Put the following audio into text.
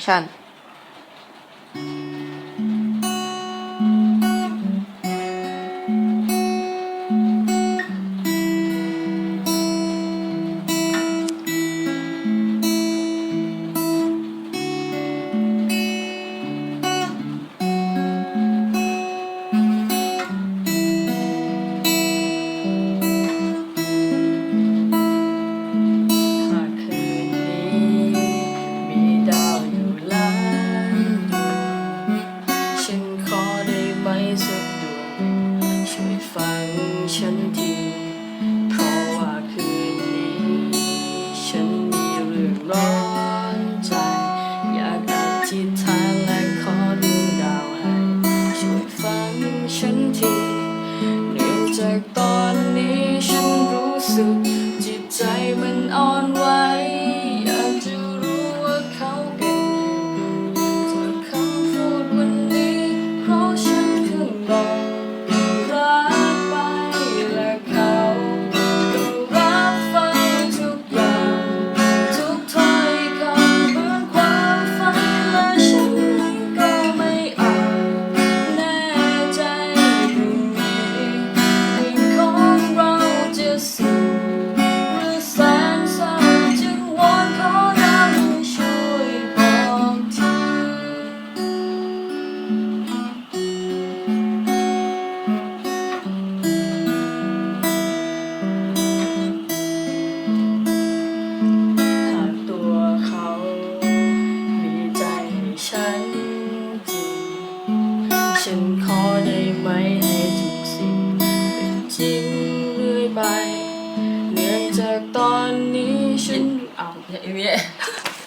छान. สักดวงช่วยฟังฉันทีเพราะว่าคืนนี้ ฉันมีเรื่องร้อนใจ อยากอาธิษฐานและขอดวงดาวให้ ช่วยฟังฉันทีเนื่องจากตอน ฉันขอได้ไหมให้ทุกสิ่งเป็นจริงเรื่อยไปเนื่องจากตอนนี้ฉันเอาวเยอะ